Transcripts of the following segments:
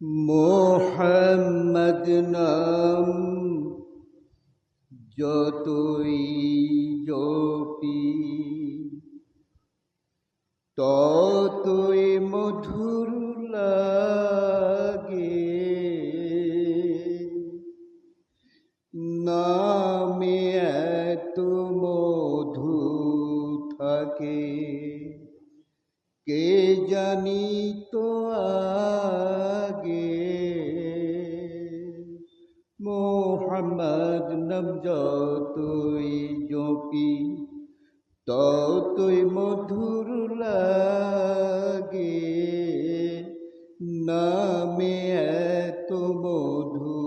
মোহাম্মদ নাম যতই জপি ততই মধুর লাগে। নামে এত মধু থাকে কে জানি তো আগে? মোহাম্মদ নাম যতই জপি, ততই মধুর লাগে। নামে এত মধু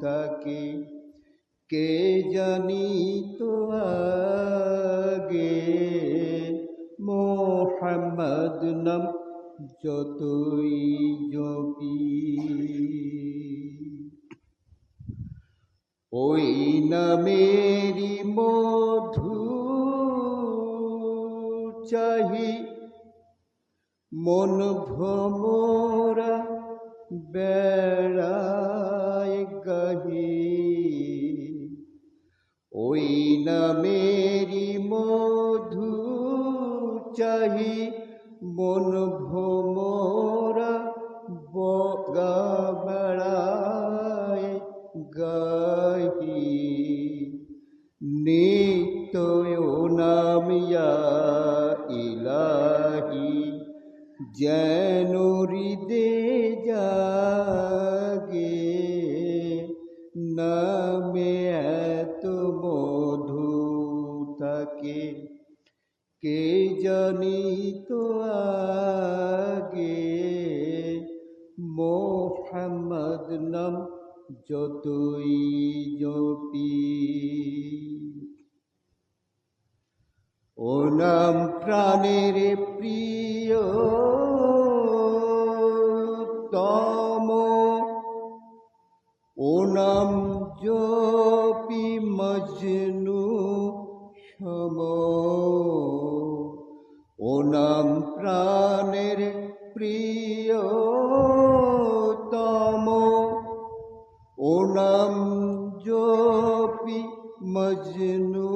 থাকে, কে জানি তো আগে? মোহাম্মদ নাম যতই জপি। ওই নামেরি মধু চাহি মন ভ্রমরা চাহি মন ভ্রমরা বগা গাহি। নিত্যয় নাম ইয়া ইলাহি, যেন হৃদে জাগে। নামে এত মধু থাকে কে জানি তো আগে? মোহাম্মদ নাম যতই জপি। ও নাম প্রাণের প্রিয়, তম। ও নাম জপি মজনু সম। ও নাম প্রাণের প্রিয় তম ও নাম জপি মজনু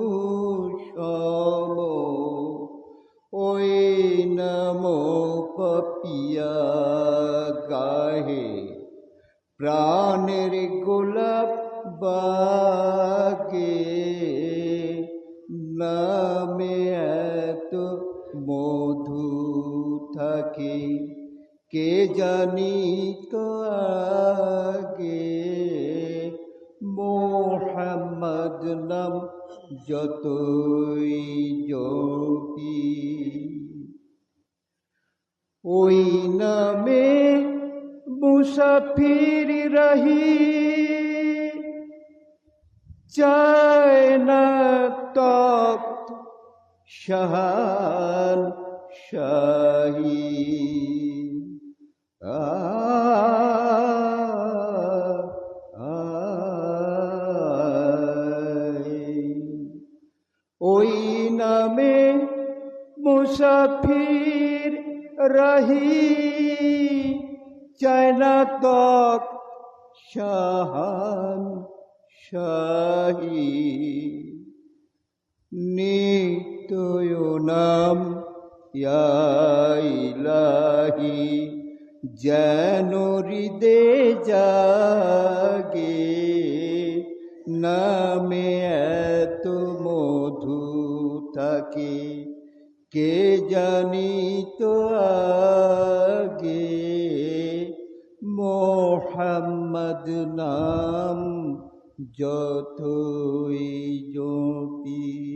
সম। ওই নম পপিয়া গাহে প্রাণের গোলাপ বাগে। এত মধু থাকে। কে জানি তো আগে? মোহাম্মদ নাম যতই জপি। ওই নামে মুসাফির রহি। চায় না তপ্ত শাহান শাহী। ওই নামে মুসাফির রহি চায়না তক শাহান শাহী। নিত্যয় নাম ইলাহি, যেন হৃদে জাগে, নামে এত মধু থাকে, কে জানি তো আগে, মোহাম্মদ নাম যতই জপি